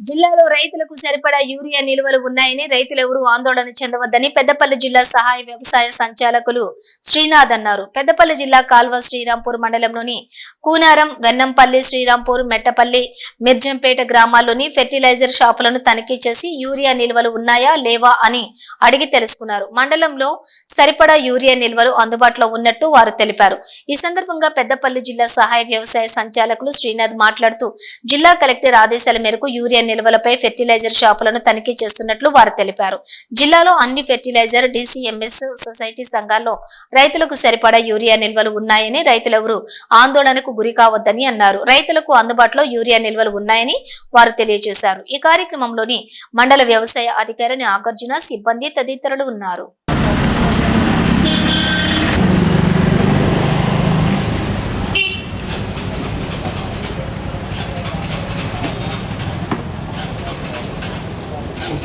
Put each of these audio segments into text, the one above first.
జిల్లాలో రైతులకు సరిపడా యూరియా నిల్వలు ఉన్నాయని రైతులెవరూ ఆందోళన చెందవద్దని పెద్దపల్లి జిల్లా సహాయ వ్యవసాయ సంచాలకులు శ్రీనాథ్ అన్నారు. పెద్దపల్లి జిల్లా కాల్వ శ్రీరాంపూర్ మండలంలోని కూనారం వెన్నంపల్లి శ్రీరాంపూర్ మెట్టపల్లి మిర్జంపేట గ్రామాల్లోని ఫెర్టిలైజర్ షాపులను తనిఖీ చేసి యూరియా నిల్వలు ఉన్నాయా లేవా అని అడిగి తెలుసుకున్నారు. మండలంలో సరిపడా యూరియా నిల్వలు అందుబాటులో ఉన్నట్టు వారు తెలిపారు. ఈ సందర్భంగా పెద్దపల్లి జిల్లా సహాయ వ్యవసాయ సంచాలకులు శ్రీనాథ్ మాట్లాడుతూ జిల్లా కలెక్టర్ ఆదేశాల మేరకు యూరియా నిల్వలపై ఫెర్టిలైజర్ షాపులను తనిఖీ చేస్తున్నట్లు వారు తెలిపారు. జిల్లాలో అన్ని ఫెర్టిలైజర్ డిసిఎంఎస్ సొసైటీ సంఘాల్లో రైతులకు సరిపడా యూరియా నిల్వలు ఉన్నాయని రైతులెవరు ఆందోళనకు గురి కావద్దని అన్నారు. రైతులకు అందుబాటులో యూరియా నిల్వలు ఉన్నాయని వారు తెలియజేశారు. ఈ కార్యక్రమంలోని మండల వ్యవసాయ అధికారి నాగార్జున సిబ్బంది తదితరులు ఉన్నారు.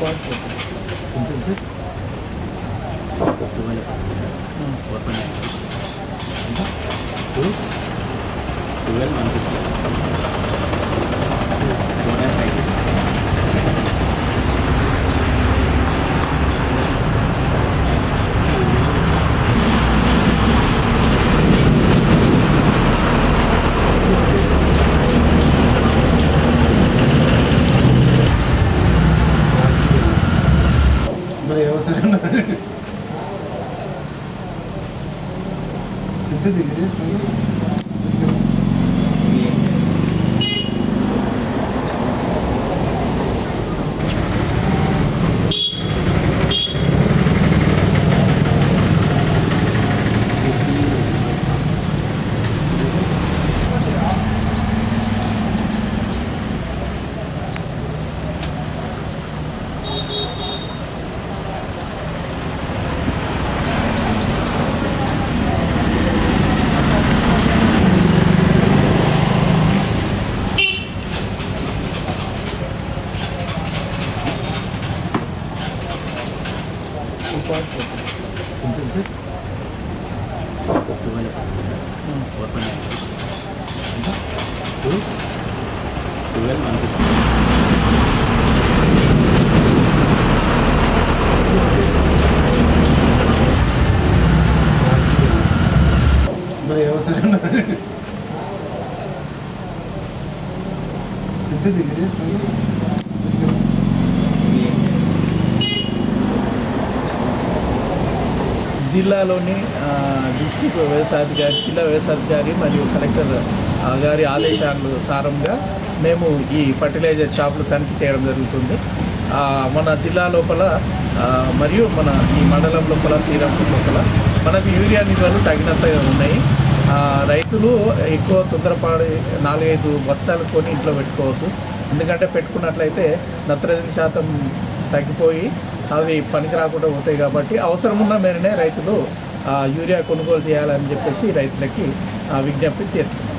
검정색? 옥두가리 응. 어떤 양이야? 응? 그? 그왜 만드세요? Dentro da igreja? ఎంత దిగి మరి వ్యవసాయం ఎంత దిగి జిల్లాలోని డిస్టిక్ వ్యవసాయాధికారి జిల్లా వ్యవసాయాధికారి మరియు కలెక్టర్ గారి ఆదేశాలు సారంగా మేము ఈ ఫర్టిలైజర్ షాపులు తనిఖీ చేయడం జరుగుతుంది. మన జిల్లా లోపల మరియు మన ఈ మండలం లోపల శ్రీరాంపూర్ లోపల మనకు యూరియా నిల్వలు తగినంతగా ఉన్నాయి. రైతులు ఎక్కువ తొందరపాడి నాలుగైదు బస్తాలు కొని ఇంట్లో పెట్టుకోవద్దు. ఎందుకంటే పెట్టుకున్నట్లయితే నత్రజని శాతం తగ్గిపోయి అవి పనికి రాకుండా పోతాయి కాబట్టి అవసరం ఉన్న మేరనే రైతులు యూరియా కొనుగోలు చేయాలని చెప్పేసి రైతులకి ఆ, విజ్ఞప్తి చేస్తున్నారు.